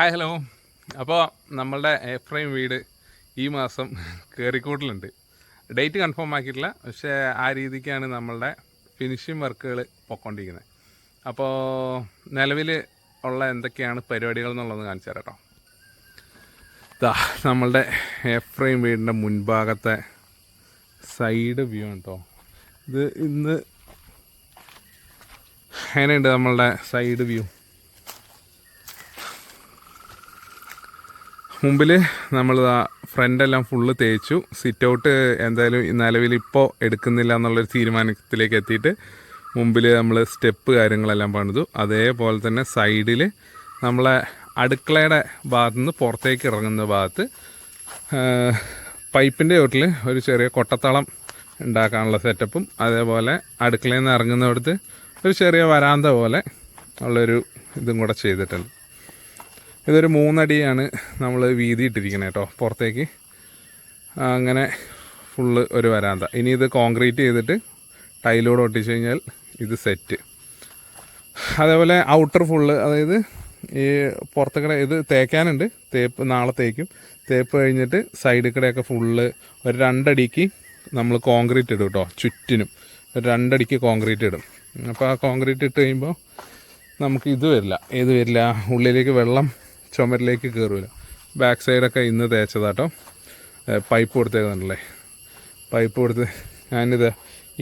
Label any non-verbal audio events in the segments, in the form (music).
Hi hello അപ്പോൾ നമ്മളുടെ എഫ്രൈം വീട് ഈ മാസം കയറിക്കൂട്ടിലുണ്ട് ഡേറ്റ് കൺഫേം ആക്കിയിട്ടില്ല. പക്ഷേ ആ രീതിക്കാണ് നമ്മളുടെ ഫിനിഷിംഗ് വർക്കുകൾ പൊക്കൊണ്ടിരിക്കുന്നത് അപ്പോൾ നിലവിൽ ഉള്ള എന്തൊക്കെയാണ് പരിപാടികൾ എന്നുള്ളത് കാണിച്ചു തരാം കേട്ടോ ഇതാ നമ്മളുടെ എഫ്രൈം വീടിന്റെ മുൻഭാഗത്തെ സൈഡ് വ്യൂ ആണ് കേട്ടോ ഇത് ഇന്ന് എങ്ങനെയുണ്ട് നമ്മളുടെ സൈഡ് വ്യൂ മുമ്പിൽ നമ്മൾ ഫ്രണ്ടെല്ലാം ഫുള്ള് തേച്ചു. സിറ്റ് ഔട്ട് എന്തായാലും നിലവിൽ ഇപ്പോൾ എടുക്കുന്നില്ല എന്നുള്ളൊരു തീരുമാനത്തിലേക്ക് എത്തിയിട്ട് മുമ്പിൽ നമ്മൾ സ്റ്റെപ്പ് കാര്യങ്ങളെല്ലാം പണിതു. അതേപോലെ തന്നെ സൈഡിൽ നമ്മളെ അടുക്കളയുടെ ഭാഗത്തു നിന്ന് പുറത്തേക്ക് ഇറങ്ങുന്ന ഭാഗത്ത് പൈപ്പിന്റെ ചോട്ടിൽ ഒരു ചെറിയ കൊട്ടത്തളം ഉണ്ടാക്കാനുള്ള സെറ്റപ്പും അതേപോലെ അടുക്കളയിൽ നിന്ന് ഇറങ്ങുന്നിടത്ത് ഒരു ചെറിയ വരാന്ത പോലെ ഉള്ളൊരു ഇതും കൂടെ ചെയ്തിട്ടുണ്ട്. ഇതൊരു മൂന്നടിയാണ് നമ്മൾ വീതി ഇട്ടിരിക്കുന്നത് കേട്ടോ പുറത്തേക്ക്. അങ്ങനെ ഫുള്ള് ഒരു വരാന്ത. ഇനി ഇത് കോൺക്രീറ്റ് ചെയ്തിട്ട് ടൈലോട് ഒട്ടിച്ച് കഴിഞ്ഞാൽ ഇത് സെറ്റ് അതേപോലെ ഔട്ടർ ഫുള്ള് അതായത് ഈ പുറത്തുകൂടെ ഇത് തേക്കാനുണ്ട്. തേപ്പ് നാളെ തേക്കും. തേപ്പ് കഴിഞ്ഞിട്ട് സൈഡ് കടയൊക്കെ ഫുള്ള് ഒരു രണ്ടടിക്ക് നമ്മൾ കോൺക്രീറ്റ് ഇടും കേട്ടോ ചുറ്റിനും. ഒരു രണ്ടടിക്ക് കോൺക്രീറ്റ് ഇടും. അപ്പോൾ ആ കോൺക്രീറ്റ് ഇട്ട് കഴിയുമ്പോൾ നമുക്ക് ഇത് വരില്ല. ഏത് വരില്ല? ഉള്ളിലേക്ക് വെള്ളം ചുമരിലേക്ക് കയറില്ല ബാക്ക് സൈഡൊക്കെ ഇന്ന് തേച്ചതാട്ടോ. പൈപ്പ് കൊടുത്തേക്കുന്നുണ്ടല്ലേ? പൈപ്പ് കൊടുത്ത് ഞാനിത്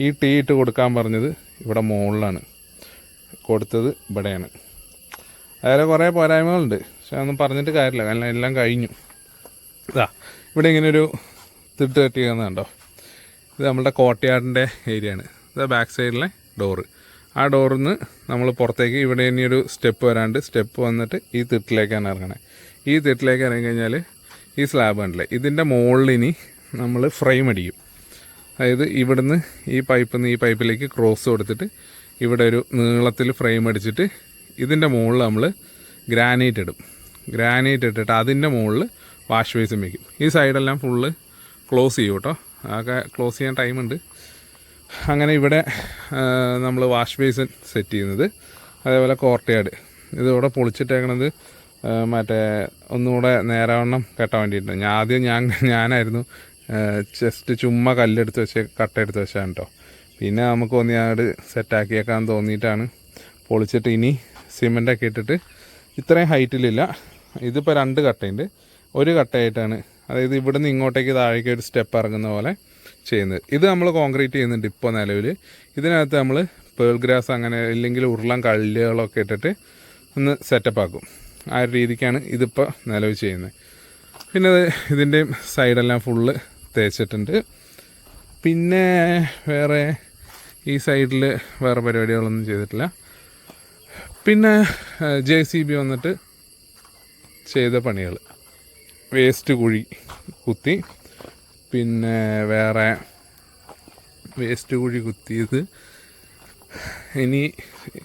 ഈ ടീ ഇട്ട് കൊടുക്കാൻ പറഞ്ഞത് ഇവിടെ മുകളിലാണ് കൊടുത്തത് ഇവിടെയാണ്. അതിൽ കുറേ പോരായ്മകളുണ്ട്. പക്ഷെ അതൊന്നും പറഞ്ഞിട്ട് കാര്യമില്ല. കാരണം എല്ലാം കഴിഞ്ഞു. ഇതാ ഇവിടെ ഇങ്ങനെ ഒരു തിട്ട് കെട്ടിയിരുന്നുണ്ടോ ഇത് നമ്മുടെ കോട്ടയാടിന്റെ ഏരിയയാണ് ഇത് ബാക്ക് സൈഡിലെ ഡോറ് ആ ഡോറിൽ നിന്ന് നമ്മൾ പുറത്തേക്ക് ഇവിടെ ഇനിയൊരു സ്റ്റെപ്പ് വരാണ്ട് സ്റ്റെപ്പ് വന്നിട്ട് ഈ തിട്ടിലേക്കാണ് ഇറങ്ങണേ. ഈ തിട്ടിലേക്ക് ഇറങ്ങി കഴിഞ്ഞാൽ ഈ സ്ലാബ് ഉണ്ടല്ലേ ഇതിന്റെ മുകളിൽ നമ്മൾ ഫ്രെയിം അടിക്കും. അതായത് ഇവിടുന്ന് ഈ പൈപ്പിൽ നിന്ന് ഈ പൈപ്പിലേക്ക് ക്രോസ് കൊടുത്തിട്ട് ഇവിടെ ഒരു നീളത്തിൽ ഫ്രെയിം അടിച്ചിട്ട് ഇതിന്റെ മുകളിൽ നമ്മൾ ഗ്രാനൈറ്റ് ഇടും. ഗ്രാനൈറ്റ് ഇട്ടിട്ട് അതിന്റെ മുകളിൽ വാഷ് ബേസും വയ്ക്കും ഈ സൈഡെല്ലാം ഫുള്ള് ക്ലോസ് ചെയ്യും കേട്ടോ ആകെ ക്ലോസ് ചെയ്യാൻ ടൈമുണ്ട് അങ്ങനെ ഇവിടെ നമ്മൾ വാഷ് ബേസിൻ സെറ്റ് ചെയ്യുന്നത്. അതേപോലെ കോർട്ടയാട്. ഇതിവിടെ പൊളിച്ചിട്ടേക്കണത് മറ്റേ ഒന്നുകൂടെ നേരാവണ്ണം കെട്ടാൻ വേണ്ടിയിട്ടുണ്ട് ഞാൻ ആദ്യം ഞാൻ ഞാനായിരുന്നു ജസ്റ്റ് ചുമ്മാ കല്ലെടുത്ത് വെച്ച് കട്ടെടുത്ത് വെച്ചാണ് കേട്ടോ പിന്നെ നമുക്ക് ഒന്നിയാട് സെറ്റാക്കിയേക്കാൻ തോന്നിയിട്ടാണ് പൊളിച്ചിട്ട് ഇനി സിമെന്റൊക്കെ ഇട്ടിട്ട് ഇത്രയും ഹൈറ്റിലില്ല. ഇതിപ്പോൾ രണ്ട് കട്ടയുണ്ട്. ഒരു കട്ടയായിട്ടാണ്. അതായത് ഇവിടുന്ന് ഇങ്ങോട്ടേക്ക് താഴേക്ക് ഒരു സ്റ്റെപ്പ് ഇറങ്ങുന്ന പോലെ ചെയ്യുന്നത്. ഇത് നമ്മൾ കോൺക്രീറ്റ് ചെയ്യുന്നുണ്ട് ഇപ്പോൾ നിലവിൽ ഇതിനകത്ത് നമ്മൾ പേൾ ഗ്രാസ് അങ്ങനെ ഇല്ലെങ്കിൽ ഉരുളൻ കല്ലുകളൊക്കെ ഇട്ടിട്ട് ഒന്ന് സെറ്റപ്പ് ആക്കും. ആ ഒരു രീതിക്കാണ് ഇതിപ്പോൾ നിലവിൽ ചെയ്യുന്നത്. പിന്നെ ഇത് ഇതിന്റെയും സൈഡെല്ലാം ഫുള്ള് തേച്ചിട്ടുണ്ട്. പിന്നെ വേറെ ഈ സൈഡിൽ വേറെ പരിപാടികളൊന്നും ചെയ്തിട്ടില്ല. പിന്നെ ജെ സി ബി വന്നിട്ട് ചെയ്ത പണികൾ വേസ്റ്റ് കുഴി കുത്തി പിന്നെ വേറെ വേസ്റ്റ് കുഴി കുത്തിയത്. ഇനി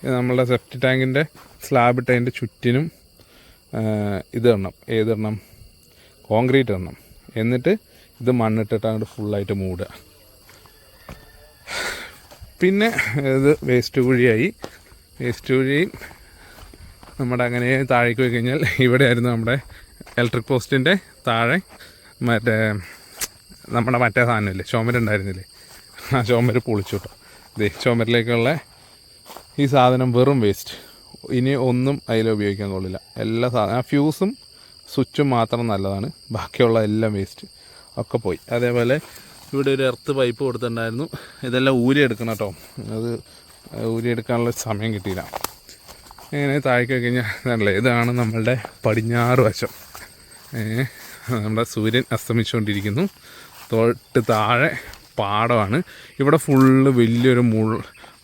നമ്മളുടെ സെഫ്റ്റി ടാങ്കിന്റെ സ്ലാബ് ഇട്ട് അതിന്റെ ചുറ്റിനും ഇത് ഇടണം. ഏതിടണം കോൺക്രീറ്റ് ഇടണം. എന്നിട്ട് ഇത് മണ്ണിട്ടിട്ട് അങ്ങോട്ട് ഫുള്ളായിട്ട് മൂടുക. പിന്നെ ഇത് വേസ്റ്റ് കുഴിയായി. വേസ്റ്റ് കുഴിയും നമ്മുടെ അങ്ങനെ താഴേക്ക് പോയി കഴിഞ്ഞാൽ ഇവിടെയായിരുന്നു നമ്മുടെ ഇലക്ട്രിക് പോസ്റ്റിന്റെ താഴെ. മറ്റേ നമ്മുടെ മറ്റേ സാധനമില്ലേ? ചുമരുണ്ടായിരുന്നില്ലേ ആ ചുമര് പൊളിച്ചു കേട്ടോ. ഇതേ ചുമരിലേക്കുള്ള ഈ സാധനം വെറും വേസ്റ്റ് ഇനി ഒന്നും അതിൽ ഉപയോഗിക്കാൻ കൊള്ളില്ല. എല്ലാ സാധനം ആ ഫ്യൂസും സ്വിച്ചും മാത്രം നല്ലതാണ്. ബാക്കിയുള്ള എല്ലാം വേസ്റ്റ് ഒക്കെ പോയി. അതേപോലെ ഇവിടെ ഒരു എർത്ത് പൈപ്പ് കൊടുത്തിട്ടുണ്ടായിരുന്നു. ഇതെല്ലാം ഊരിയെടുക്കണം കേട്ടോ. അത് ഊരിയെടുക്കാനുള്ള സമയം കിട്ടിയില്ല. ഇങ്ങനെ താഴേക്ക് കഴിഞ്ഞാൽ നല്ല ഇതാണ് നമ്മളുടെ പടിഞ്ഞാറ് വശം. നമ്മുടെ സൂര്യൻ അസ്തമിച്ചുകൊണ്ടിരിക്കുന്നു. തൊട്ട് താഴെ പാടമാണ്. ഇവിടെ ഫുള്ള് വലിയൊരു മുൾ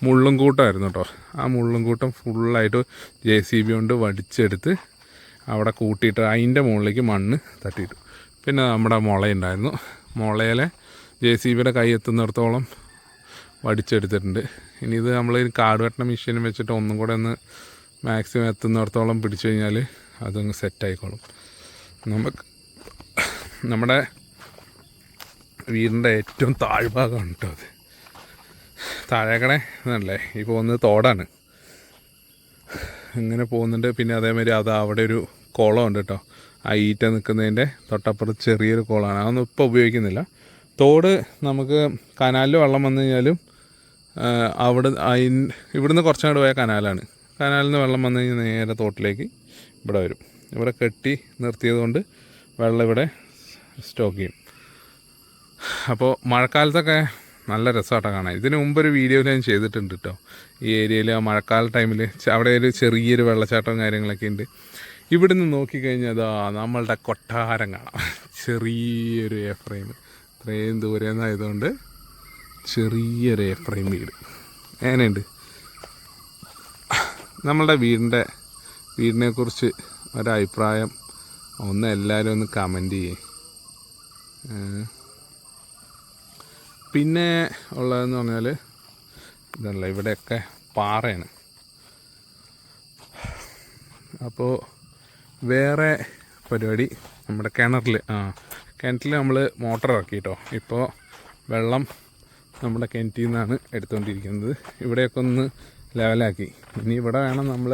മുള്ളും കൂട്ടമായിരുന്നു കേട്ടോ ആ മുള്ളും കൂട്ടം ഫുള്ളായിട്ട് ജെ സി ബി കൊണ്ട് വടിച്ചെടുത്ത് അവിടെ കൂട്ടിയിട്ട് അതിന്റെ മുകളിലേക്ക് മണ്ണ് തട്ടിയിട്ടു. പിന്നെ നമ്മുടെ മുളയുണ്ടായിരുന്നു. മുളയിലെ ജെ സി ബിയുടെ കൈ എത്തുന്നിടത്തോളം വടിച്ചെടുത്തിട്ടുണ്ട്. ഇനി ഇത് നമ്മൾ കാട് വെട്ടണ മെഷീനും വെച്ചിട്ട് ഒന്നും കൂടെ ഒന്ന് മാക്സിമം എത്തുന്നിടത്തോളം പിടിച്ചു കഴിഞ്ഞാൽ അതങ്ങ് സെറ്റായിക്കോളും നമുക്ക് നമ്മുടെ വീടിന്റെ ഏറ്റവും താഴ്ഭാഗമാണ് കേട്ടോ അത്? താഴേക്കടെ എന്നല്ലേ ഈ പോകുന്നത് തോടാണ്. ഇങ്ങനെ പോകുന്നുണ്ട്. പിന്നെ അതേമാതിരി അത് അവിടെ ഒരു കുളമുണ്ട് കേട്ടോ. ആ ഈറ്റ നിൽക്കുന്നതിന്റെ തൊട്ടപ്പുറത്ത് ചെറിയൊരു കുളമാണ്. അതൊന്നും ഇപ്പോൾ ഉപയോഗിക്കുന്നില്ല. തോട് നമുക്ക് കനാലിൽ വെള്ളം വന്നു കഴിഞ്ഞാലും അവിടെ ഇവിടുന്ന് കുറച്ചങ്ങോട്ട് പോയ കനാലാണ്. കനാലിൽ നിന്ന് വെള്ളം വന്നു കഴിഞ്ഞാൽ നേരെ തോട്ടിലേക്ക് ഇവിടെ വരും. ഇവിടെ കെട്ടി നിർത്തിയത് കൊണ്ട് വെള്ളം ഇവിടെ സ്റ്റോക്ക് ചെയ്യും. അപ്പോൾ മഴക്കാലത്തൊക്കെ നല്ല രസമായിട്ടാണ് കാണാൻ. ഇതിന് മുമ്പ് ഒരു വീഡിയോയിൽ ഞാൻ ചെയ്തിട്ടുണ്ട് കേട്ടോ ഈ ഏരിയയിൽ ആ മഴക്കാല ടൈമിൽ അവിടെ ഒരു ചെറിയൊരു വെള്ളച്ചാട്ടവും കാര്യങ്ങളൊക്കെ ഉണ്ട് ഇവിടുന്ന് നോക്കിക്കഴിഞ്ഞാൽ അതാ നമ്മളുടെ കൊട്ടാരം കാണാം. ചെറിയൊരു എ ഫ്രെയിം ഇത്രയും ദൂരെ നിന്നായതുകൊണ്ട് ചെറിയൊരു എ ഫ്രെയിം വീട്. എങ്ങനെയുണ്ട്? നമ്മളുടെ വീടിന്റെ വീടിനെക്കുറിച്ച് ഒരഭിപ്രായം ഒന്ന് എല്ലാവരും ഒന്ന് കമന്റ് ചെയ്യേ. പിന്നെ ഉള്ളതെന്ന് പറഞ്ഞാൽ ഇതല്ല ഇവിടെയൊക്കെ പാറയാണ്. അപ്പോൾ വേറെ പരിപാടി നമ്മുടെ കിണറിൽ ആ കിണറ്റിൽ നമ്മൾ മോട്ടർ ഇറക്കി കേട്ടോ ഇപ്പോൾ വെള്ളം നമ്മുടെ കിണറ്റിൽ നിന്നാണ് എടുത്തുകൊണ്ടിരിക്കുന്നത് ഇവിടെയൊക്കെ ഒന്ന് ലെവലാക്കി. ഇനി ഇവിടെ വേണം നമ്മൾ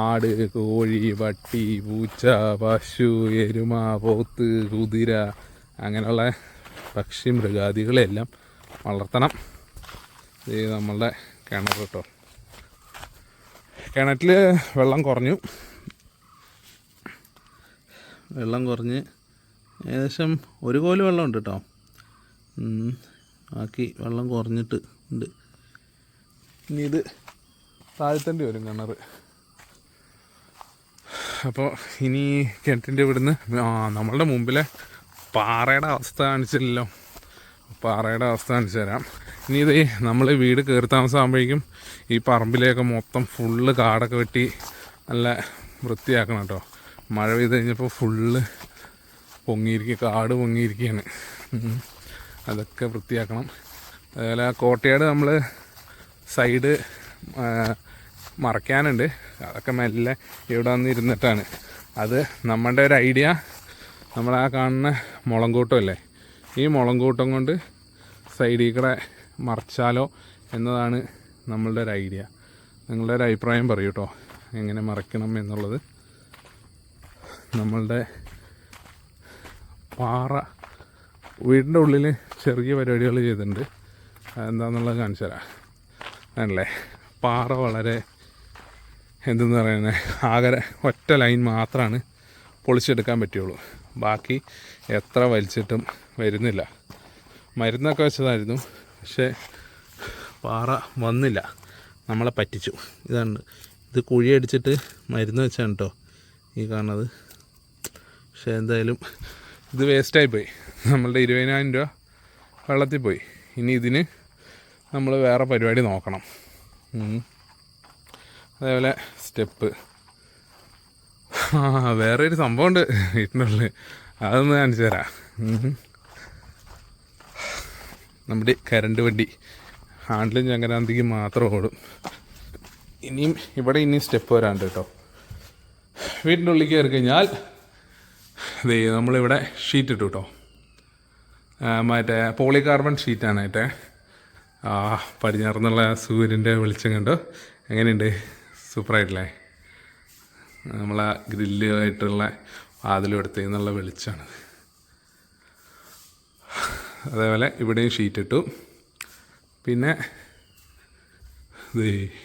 ആട് കോഴി വട്ടി പൂച്ച പശു എരുമ പോത്ത് കുതിര അങ്ങനെയുള്ള പക്ഷി മൃഗാദികളെല്ലാം വളർത്തണം. ഇത് നമ്മളുടെ കിണർ കേട്ടോ. കിണറ്റിൽ വെള്ളം കുറഞ്ഞു. വെള്ളം കുറഞ്ഞ് ഏകദേശം ഒരു കോൽ വെള്ളമുണ്ട് കേട്ടോ. ബാക്കി വെള്ളം കുറഞ്ഞിട്ട് ഉണ്ട്. ഇനി ഇത് താഴ്ത്തേണ്ടി വരും കിണർ അപ്പോൾ ഇനി കിണറ്റിന്റെ ഇവിടുന്ന് നമ്മളുടെ മുമ്പിലെ പാറയുടെ അവസ്ഥ കാണിച്ചില്ലല്ലോ. പാറയുടെ അവസ്ഥ കാണിച്ചു തരാം. ഇനി ഇത് നമ്മൾ വീട് കയറി താമസമാകുമ്പോഴേക്കും ഈ പറമ്പിലേക്ക് മൊത്തം ഫുള്ള് കാടൊക്കെ വെട്ടി നല്ല വൃത്തിയാക്കണം കേട്ടോ. മഴ പെയ്ത് കഴിഞ്ഞപ്പോൾ ഫുള്ള് പൊങ്ങിയിരിക്കുക കാട് പൊങ്ങിയിരിക്കുകയാണ്. അതൊക്കെ വൃത്തിയാക്കണം. അതുപോലെ ആ കോട്ടയാട് നമ്മൾ സൈഡ് മറയ്ക്കാനുണ്ട്. അതൊക്കെ മെല്ലെ ഇവിടെ വന്ന് ഇരുന്നിട്ടാണ് അത് നമ്മുടെ ഒരു ഐഡിയ. നമ്മൾ ആ കാണുന്ന മുളങ്കൂട്ടം അല്ലേ ഈ മുളങ്കൂട്ടം കൊണ്ട് സൈഡിൽ കൂടെ മറച്ചാലോ എന്നതാണ് നമ്മളുടെ ഒരു ഐഡിയ. നിങ്ങളുടെ ഒരു അഭിപ്രായം പറയൂ കേട്ടോ എങ്ങനെ മറയ്ക്കണം എന്നുള്ളത്. നമ്മളുടെ പാറ വീടിന്റെ ഉള്ളിൽ ചെറിയ പരിപാടികൾ ചെയ്തിട്ടുണ്ട്. അതെന്താണെന്നുള്ളത് കാണിച്ചു തരാം. ആണല്ലേ? പാറ വളരെ എന്തെന്ന് പറയുന്നത്? ആകെ ഒറ്റ ലൈൻ മാത്രമാണ് പൊളിച്ചെടുക്കാൻ പറ്റുള്ളൂ ബാക്കി എത്ര വലിച്ചിട്ടും വരുന്നില്ല. മരുന്നൊക്കെ വെച്ചതായിരുന്നു. പക്ഷേ പാറ വന്നില്ല. നമ്മളെ പറ്റിച്ചു. ഇതാണ്. ഇത് കുഴിയടിച്ചിട്ട് മരുന്ന് വെച്ചാണ് കേട്ടോ ഈ കാണുന്നത്. പക്ഷേ എന്തായാലും ഇത് വേസ്റ്റായി പോയി. നമ്മളുടെ ഇരുപതിനായിരം രൂപ വെള്ളത്തിൽ പോയി. ഇനി ഇതിന് നമ്മൾ വേറെ പരിപാടി നോക്കണം. അതേപോലെ സ്റ്റെപ്പ്. (laughs) വേറെ ഒരു സംഭവം ഉണ്ട് വീട്ടിനുള്ളിൽ. അതൊന്ന് കാണിച്ചു തരാം. നമ്മുടെ കരണ്ട് വണ്ടി ഹാൻഡിലും ചങ്കരാന്തിക്ക് മാത്രം ഓടും. ഇനിയും ഇവിടെ ഇനിയും സ്റ്റെപ്പ് വരാണ്ട് കേട്ടോ. വീടിന്റെ ഉള്ളിൽ കയറി കഴിഞ്ഞാൽ ദേ നമ്മളിവിടെ ഷീറ്റ് ഇട്ടു കേട്ടോ. മറ്റേ പോളി കാർബൺ ഷീറ്റാണ് മറ്റേ. ആ പടിഞ്ഞാറുന്നുള്ള സൂര്യന്റെ വെളിച്ചം കണ്ടോ? എങ്ങനെയുണ്ട്? സൂപ്പറായിട്ടില്ലേ? നമ്മളെ ഗ്രില്ലുമായിട്ടുള്ള വാതിലെടുത്ത് നിന്നുള്ള വെളിച്ചമാണ്. അതേപോലെ ഇവിടെയും ഷീറ്റ് ഇട്ടു. പിന്നെ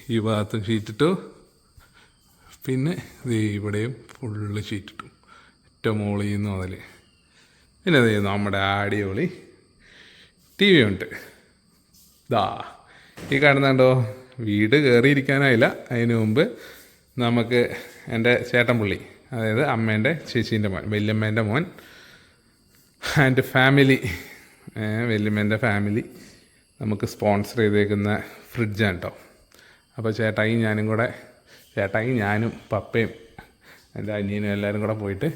ഈ ഭാഗത്തും ഷീറ്റ് ഇട്ടു. പിന്നെ ദേ ഇവിടെയും ഫുള്ള് ഷീറ്റ് ഇട്ടു. ഏറ്റവും മുകളിൽ നിന്ന് മുതൽ പിന്നെ ദേ നമ്മുടെ അടിപൊളി ടി വി ഉണ്ട്. ദാ ഈ കാണുന്നുണ്ടോ? വീട് കയറിയിരിക്കാനായില്ല അതിന് മുമ്പ് നമുക്ക് എന്റെ ചേട്ടൻ പുള്ളി അതായത് അമ്മേന്റെ ചേച്ചീന്റെ മോൻ വല്യമ്മേന്റെ മോൻ ആൻഡ് ഫാമിലി വല്യമ്മേന്റെ ഫാമിലി നമുക്ക് സ്പോൺസർ ചെയ്തേക്കുന്ന ഫ്രിഡ്ജാണ് കേട്ടോ അപ്പോൾ ചേട്ടായി ഞാനും കൂടെ ചേട്ടായി ഞാനും പപ്പയും എന്റെ അനിയനും എല്ലാവരും കൂടെ പോയിട്ട്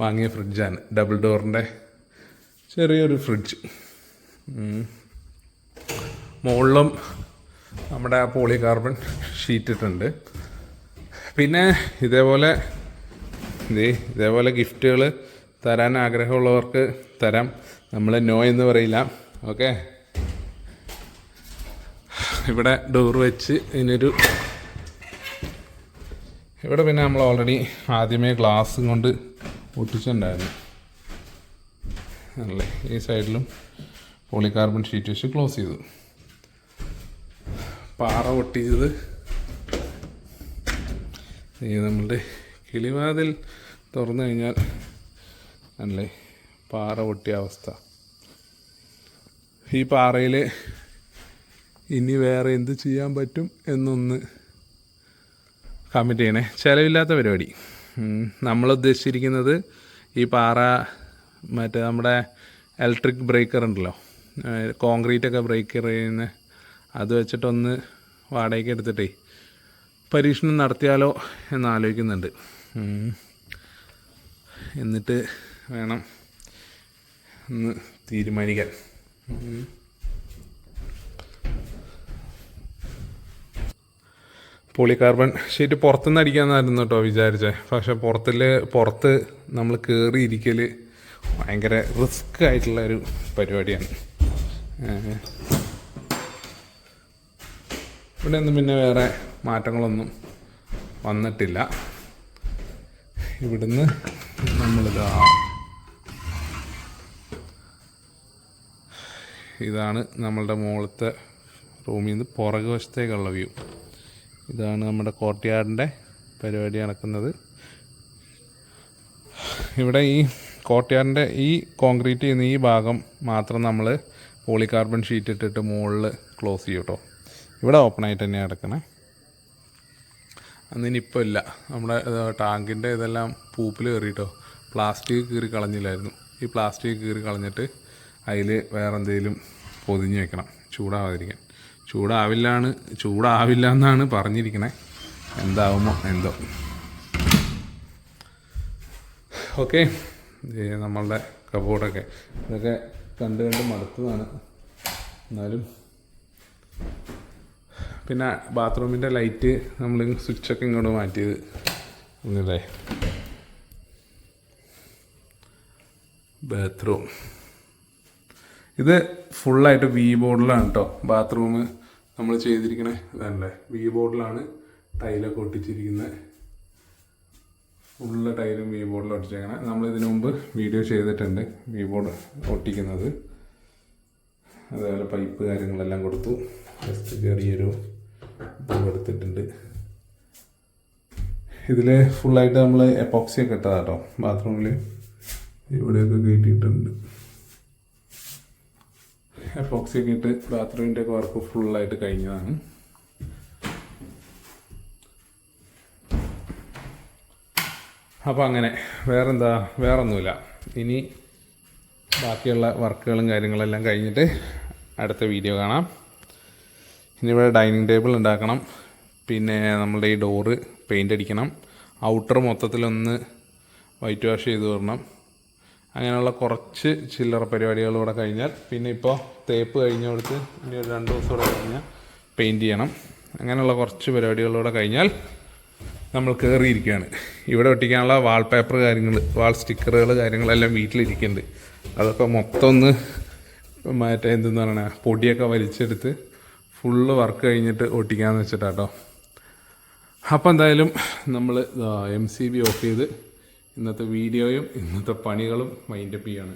വാങ്ങിയ ഫ്രിഡ്ജാണ് ഡബിൾ ഡോറിന്റെ ചെറിയൊരു ഫ്രിഡ്ജ്. മുകളിലും നമ്മുടെ പോളി കാർബൺ ഷീറ്റ് ഇട്ടുണ്ട്. പിന്നെ ഇതേപോലെ ഇതേ ഇതേപോലെ ഗിഫ്റ്റുകൾ തരാൻ ആഗ്രഹമുള്ളവർക്ക് തരാം. നമ്മൾ നോ എന്ന് പറയില്ല. ഓക്കെ? ഇവിടെ ഡോർ വെച്ച് ഇതിനൊരു ഇവിടെ പിന്നെ നമ്മൾ ഓൾറെഡി ആദ്യമേ ഗ്ലാസ് കൊണ്ട് ഒട്ടിച്ചിട്ടുണ്ടായിരുന്നു. അല്ലേ? ഈ സൈഡിലും പോളികാർബൺ ഷീറ്റ് വെച്ച് ക്ലോസ് ചെയ്തു. പാറ ഒട്ടിച്ചത് ഈ നമ്മളുടെ കിളിവാതിൽ തുറന്നു കഴിഞ്ഞാൽ അല്ലേ പാറ പൊട്ടിയ അവസ്ഥ. ഈ പാറയിൽ ഇനി വേറെ എന്ത് ചെയ്യാൻ പറ്റും എന്നൊന്ന് കമന്റ് ചെയ്യണേ. ചിലവില്ലാത്ത പരിപാടി. നമ്മൾ ഉദ്ദേശിച്ചിരിക്കുന്നത് ഈ പാറ മറ്റേ നമ്മുടെ ഇലക്ട്രിക് ബ്രേക്കർ ഉണ്ടല്ലോ കോൺക്രീറ്റ് ഒക്കെ ബ്രേക്കർ ചെയ്യുന്ന അത് വെച്ചിട്ടൊന്ന് വാടകയ്ക്ക് എടുത്തിട്ടേ പരീക്ഷണം നടത്തിയാലോ എന്ന് ആലോചിക്കുന്നുണ്ട്. എന്നിട്ട് വേണം ഒന്ന് തീരുമാനിക്കാൻ. പോളികാർബൺ ഷീറ്റ് പുറത്തുനിന്ന് അടിക്കാമെന്നായിരുന്നു കേട്ടോ വിചാരിച്ചത്. പക്ഷെ പുറത്തിൽ പുറത്ത് നമ്മൾ കയറി ഇരിക്കൽ ഭയങ്കര റിസ്ക് ആയിട്ടുള്ള ഒരു പരിപാടിയാണ്. ഇവിടെ ഒന്നും പിന്നെ വേറെ മാറ്റങ്ങളൊന്നും വന്നിട്ടില്ല. ഇവിടുന്ന് നമ്മളിതാ ഇതാണ് നമ്മളുടെ മുകളിലത്തെ റൂമിൽ നിന്ന് പുറകു വശത്തേക്കുള്ള വ്യൂ. ഇതാണ് നമ്മുടെ കോർട്ട്യാർഡിന്റെ പരിപാടി നടക്കുന്നത്. ഇവിടെ ഈ കോർട്ട്യാർഡിന്റെ ഈ കോൺക്രീറ്റ് ചെയ്യുന്ന ഈ ഭാഗം മാത്രം നമ്മൾ പോളികാർബൺ ഷീറ്റ് ഇട്ടിട്ട് മുകളിൽ ക്ലോസ് ചെയ്യും കേട്ടോ ഇവിടെ ഓപ്പൺ ആയിട്ട് തന്നെയാണ് കിടക്കണേ അന്നിനിപ്പോൾ ഇല്ല. നമ്മുടെ ടാങ്കിന്റെ ഇതെല്ലാം പൂപ്പിൽ കയറിയിട്ടോ പ്ലാസ്റ്റിക് കീറി കളഞ്ഞില്ലായിരുന്നു. ഈ പ്ലാസ്റ്റിക് കീറി കളഞ്ഞിട്ട് അതിൽ വേറെ എന്തെങ്കിലും പൊതിഞ്ഞ് വെക്കണം. ചൂടാവാതിരിക്കാൻ. ചൂടാവില്ലാണ് ചൂടാവില്ല എന്നാണ് പറഞ്ഞിരിക്കണേ. എന്താവുമോ എന്തോ. ഓക്കെ. നമ്മളുടെ കബോർഡൊക്കെ. ഇതൊക്കെ കണ്ട് കണ്ട് മടുത്തതാണ്. എന്നാലും പിന്നെ ബാത്റൂമിന്റെ ലൈറ്റ് നമ്മൾ സ്വിച്ചൊക്കെ ഇങ്ങോട്ട് മാറ്റിയത്. ഇന്നല്ലേ ബാത്റൂം. ഇത് ഫുള്ളായിട്ട് വി ബോർഡിലാണ് കേട്ടോ ബാത്റൂം നമ്മൾ ചെയ്തിരിക്കണേ ഇതല്ലേ. വി ബോർഡിലാണ് ടൈലൊക്കെ ഒട്ടിച്ചിരിക്കുന്നത് ഫുള്ള് ടൈലും വി ബോർഡിൽ ഒട്ടിച്ചേക്കണേ. നമ്മൾ ഇതിനു മുമ്പ് വീഡിയോ ചെയ്തിട്ടുണ്ട് വി ബോർഡ് ഒട്ടിക്കുന്നത്. അതേപോലെ പൈപ്പ് കാര്യങ്ങളെല്ലാം കൊടുത്തു. ജസ്റ്റ് ചെറിയൊരു ഇത് കൊടുത്തിട്ടുണ്ട് ഇതിൽ ഫുള്ളായിട്ട് നമ്മൾ എപ്പോക്സി ഒക്കെ ഇട്ടതാ കേട്ടോ ബാത്റൂമിൽ ഇവിടെയൊക്കെ കയറ്റിയിട്ടുണ്ട്. എപ്പോക്സി ഒക്കെ ഇട്ട് ബാത്റൂമിന്റെ ഒക്കെ വർക്ക് ഫുള്ളായിട്ട് കഴിഞ്ഞതാണ്. അപ്പോൾ അങ്ങനെ വേറെന്താ വേറൊന്നുമില്ല. ഇനി ബാക്കിയുള്ള വർക്കുകളും കാര്യങ്ങളെല്ലാം കഴിഞ്ഞിട്ട് അടുത്ത വീഡിയോ കാണാം. ഇനി ഇവിടെ ഡൈനിങ് ടേബിൾ ഉണ്ടാക്കണം. പിന്നെ നമ്മളുടെ ഈ ഡോറ് പെയിന്റ് അടിക്കണം. ഔട്ടർ മൊത്തത്തിലൊന്ന് വൈറ്റ് വാഷ് ചെയ്ത് വരണം. അങ്ങനെയുള്ള കുറച്ച് ചില്ലറ പരിപാടികൾ കഴിഞ്ഞാൽ പിന്നെ ഇപ്പോൾ തേപ്പ് കഴിഞ്ഞ കൊടുത്ത് ഇനി ഒരു രണ്ട് ദിവസം കൂടെ കഴിഞ്ഞാൽ പെയിന്റ് ചെയ്യണം. അങ്ങനെയുള്ള കുറച്ച് പരിപാടികളിലൂടെ കഴിഞ്ഞാൽ നമ്മൾ കയറിയിരിക്കുകയാണ് ഇവിടെ ഒട്ടിക്കാനുള്ള വാൾ പേപ്പർ കാര്യങ്ങൾ വാൾ സ്റ്റിക്കറുകൾ കാര്യങ്ങളെല്ലാം വീട്ടിലിരിക്കുന്നുണ്ട്. അതൊക്കെ മൊത്തം ഒന്ന് മറ്റേ എന്തെന്ന് പറയണ പൊടിയൊക്കെ വലിച്ചെടുത്ത് ഫുള്ള് വർക്ക് കഴിഞ്ഞിട്ട് ഒട്ടിക്കാമെന്ന് വെച്ചിട്ടാട്ടോ. അപ്പോൾ എന്തായാലും നമ്മൾ എം സി ബി ഓഫ് ചെയ്ത് ഇന്നത്തെ വീഡിയോയും ഇന്നത്തെ പണികളും മൈൻഡപ്പ് ചെയ്യാണ്.